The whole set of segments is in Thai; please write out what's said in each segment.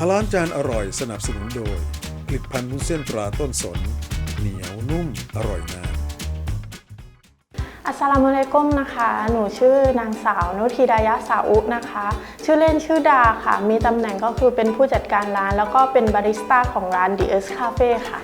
ฮาลานจานอร่อยสนับสนุนโดย ผลิตภัณฑ์วุ้นเส้นตราต้นสน เหนียวนุ่มอร่อยนานอัสสลามุอะลัยกุมนะคะ หนูชื่อนางสาวนุทีดายะสาอุนะคะ ชื่อเล่นชื่อดาค่ะ มีตำแหน่งก็คือเป็นผู้จัดการร้าน แล้วก็เป็นบาริสต้าของร้าน The Earth Cafe ค่ะ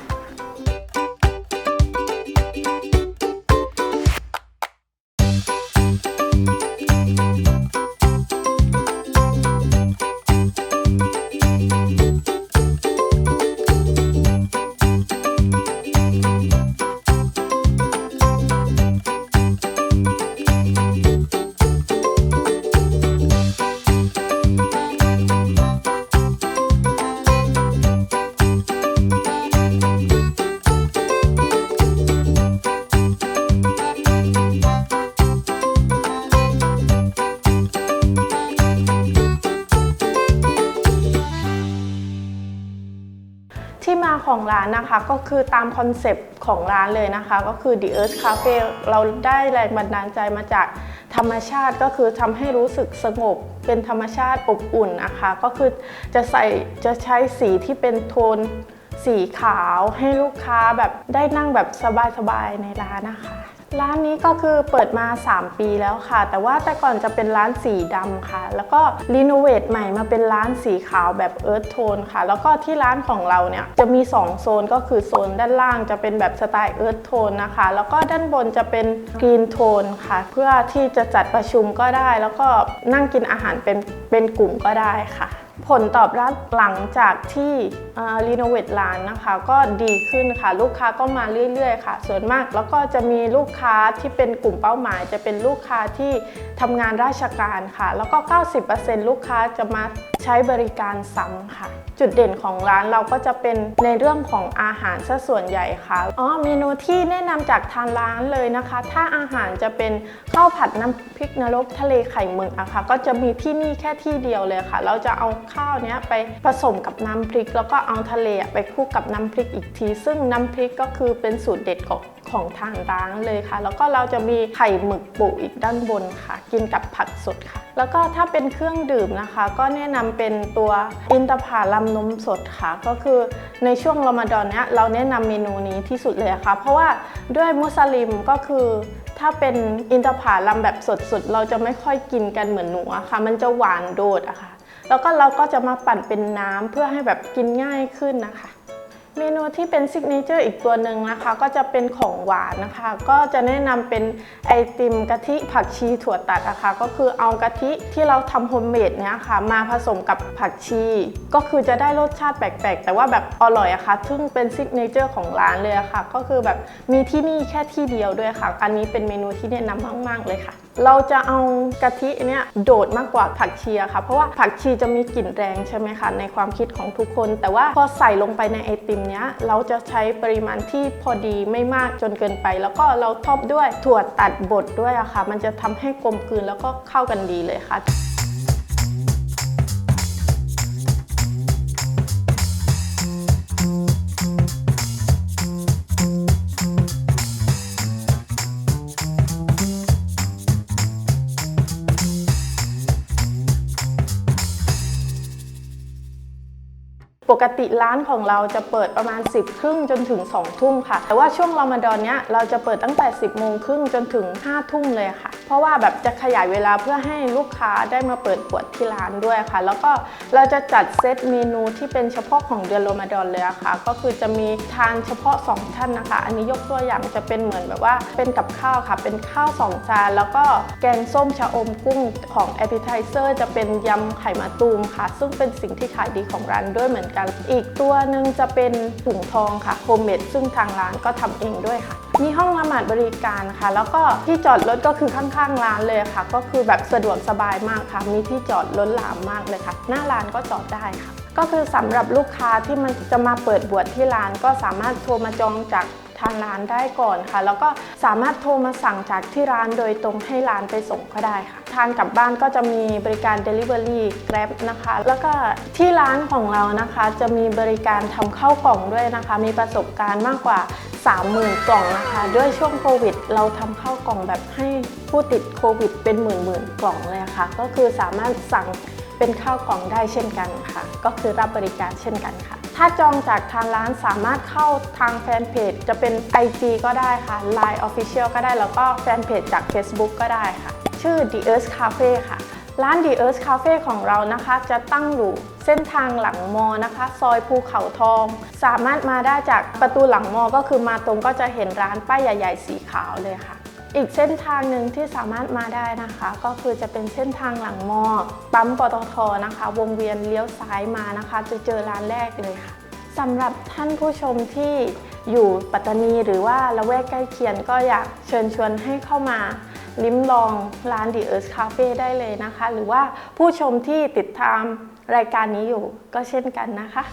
ของร้านนะคะ ก็คือตามคอนเซปต์ของร้านเลยนะคะ ก็คือ The Earth Cafe เราได้แรงบันดาลใจมาจากธรรมชาติก็คือทำให้รู้สึกสงบเป็นธรรมชาติอบอุ่นนะคะ ก็คือจะใส่จะใช้สีที่เป็นโทนสีขาวให้ลูกค้าแบบได้นั่งแบบสบายๆในร้านนะคะ ร้านนี้ก็คือเปิดมา 3 ปีแล้วค่ะ แต่ว่าแต่ก่อนจะเป็นร้านสีดำค่ะ แล้วก็รีโนเวทใหม่มาเป็นร้านสีขาวแบบเอิร์ธโทนค่ะ แล้วก็ที่ร้านของเราเนี่ยจะมี 2 โซนก็คือโซนด้านล่างจะเป็นแบบสไตล์เอิร์ธโทนนะคะ แล้วก็ด้านบนจะเป็นกรีนโทนค่ะ เพื่อที่จะจัดประชุมก็ได้ แล้วก็นั่งกินอาหารเป็นเป็นกลุ่มก็ได้ค่ะ ผลตอบรับหลังจากที่รีโนเวทร้านนะคะ ก็ดีขึ้นค่ะ ลูกค้าก็มาเรื่อยๆค่ะ ส่วนมากแล้วก็จะมีลูกค้าที่เป็นกลุ่มเป้าหมาย จะเป็นลูกค้าที่ทำงานราชการค่ะ แล้วก็ 90%ลูกค้าจะมาใช้บริการซ้ำค่ะ จุดเด่นของร้านเราก็จะเป็นในเรื่องของอาหารซะส่วนใหญ่ค่ะอ๋อเมนูที่แนะนำจากทางร้านเลยนะคะ ถ้าอาหารจะเป็นข้าวผัดน้ำพริกนรกทะเลไข่หมึกอะค่ะก็จะมีที่นี่แค่ที่เดียวเลยค่ะ เราจะเอาข้าวเนี้ยไปผสมกับน้ำพริก แล้วก็เอาทะเลอะไปคลุกกับน้ำพริกอีกที ซึ่งน้ำพริกก็คือเป็นสูตรเด็ดของของทางร้านเลยค่ะ แล้วก็เราจะมีไข่หมึกปุอีกด้านบนค่ะ กินกับผักสดค่ะ แล้วก็ถ้าเป็นเครื่องดื่มนะคะ ก็แนะนำเป็นตัวอินทผลัมนมสดค่ะ ก็คือในช่วงรอมฎอนเนี้ยเราแนะนำเมนูนี้ที่สุดเลยค่ะ เพราะว่าด้วยมุสลิมก็คือถ้าเป็นอินทผลัมแบบสดๆ เราจะไม่ค่อยกินกันเหมือนหนูอะค่ะ มันจะหวานโดดอะค่ะ แล้วก็เราก็จะมาปั่นเป็นน้ำเพื่อให้แบบกินง่ายขึ้นนะคะ เมนูที่เป็นซิกเนเจอร์อีกตัวหนึ่งนะคะ ก็จะเป็นของหวานนะคะ ก็จะแนะนำเป็นไอติมกะทิผักชีถั่วตัดอะคะ ก็คือเอากะทิที่เราทำโฮมเมดเนี่ยค่ะ มาผสมกับผักชี ก็คือจะได้รสชาติแปลกๆ แต่ว่าแบบอร่อยอะคะ่ะซึ่งเป็นซิกเนเจอร์ของร้านเลยะค่ะ ก็คือแบบมีที่นี่แค่ที่เดียวด้วยค่ะ อันนี้เป็นเมนูที่แนะนำมากๆเลยค่ะ เราจะเอากะทิเนี่ยโดดมากกว่าผักชีอะค่ะ เพราะว่าผักชีจะมีกลิ่นแรงใช่ไหมคะ ในความคิดของทุกคน แต่ว่าพอใส่ลงไปในไอติมเนี้ยเราจะใช้ปริมาณที่พอดีไม่มากจนเกินไป แล้วก็เราทอบด้วยถั่วตัดบดด้วยอะค่ะ มันจะทำให้กลมกลืนแล้วก็เข้ากันดีเลยค่ะ ปกติร้านของเราจะเปิดประมาณ 10ครึ่งจนถึง2ทุ่มค่ะ แต่ว่าช่วงรอมฎอนเนี้ยเราจะเปิดตั้งแต่ 10โมงครึ่งจนถึง5ทุ่มเลยค่ะ เพราะว่าแบบจะขยายเวลาเพื่อให้ลูกค้าได้มาเปิดปวดที่ร้านด้วยค่ะ แล้วก็เราจะจัดเซตเมนูที่เป็นเฉพาะของเดือนรอมฎอนเลยค่ะ ก็คือจะมีทานเฉพาะ 2 ท่านนะคะ อันนี้ยกตัวอย่างจะเป็นเหมือนแบบว่าเป็นกับข้าวค่ะ เป็นข้าว2จานแล้วก็แกงส้มชะอมกุ้งของ a p p e t i z e r จะเป็นยำไข่มะตูมค่ะ ซึ่งเป็นสิ่งที่ขายดีของร้านด้วยเหมือนกันอีกตัวหนึ่งจะเป็นถุงทองค่ะโฮมเมดซึ่งทางร้านก็ทำเองด้วยค่ะ มีห้องละหมาดบริการค่ะ แล้วก็ที่จอดรถก็คือข้างๆร้านเลยค่ะ ก็คือแบบสะดวกสบายมากค่ะ มีที่จอดล้นหลามมากเลยค่ะ หน้าร้านก็จอดได้ค่ะ ก็คือสำหรับลูกค้าที่มันจะมาเปิดบวชที่ร้านก็สามารถโทรมาจองจาก ทางร้านได้ก่อนค่ะ แล้วก็สามารถโทรมาสั่งจากที่ร้านโดยตรงให้ร้านไปส่งก็ได้ค่ะ ทานกลับบ้านก็จะมีบริการ Delivery Grab นะคะ แล้วก็ที่ร้านของเรานะคะจะมีบริการทำข้าวกล่องด้วยนะคะ มีประสบการณ์มากกว่า 30,000 กล่องนะคะ ด้วยช่วงโควิด เราทำข้าวกล่องแบบให้ผู้ติดโควิดเป็นหมื่นๆกล่องเลยค่ะ ก็คือสามารถสั่ง เป็นข้าวกล่องได้เช่นกันค่ะ ก็คือรับบริการเช่นกันค่ะ ถ้าจองจากทางร้านสามารถเข้าทางแฟนเพจจะเป็น IG ก็ได้ค่ะ Line Official ก็ได้แล้วก็แฟนเพจจาก Facebook ก็ได้ค่ะ ชื่อ The Earth Cafe ค่ะร้าน The Earth Cafe ของเรานะคะ จะตั้งอยู่เส้นทางหลังมอนะคะ ซอยภูเขาทอง สามารถมาได้จากประตูหลังมอก็คือมาตรงก็จะเห็นร้านป้ายใหญ่ ๆ สีขาวเลยค่ะ อีกเส้นทางหนึ่งที่สามารถมาได้นะคะ ก็คือจะเป็นเส้นทางหลังมอปั๊มปตทนะคะ วงเวียนเลี้ยวซ้ายมานะคะ จะเจอร้านแรกเลยค่ะสำหรับท่านผู้ชมที่อยู่ปัตตานีหรือว่าละแวกใกล้เคียงก็อยากเชิญชวนให้เข้ามาลิ้มลองร้าน The Earth Cafe ได้เลยนะคะ หรือว่าผู้ชมที่ติดตามรายการนี้อยู่ก็เช่นกันนะคะ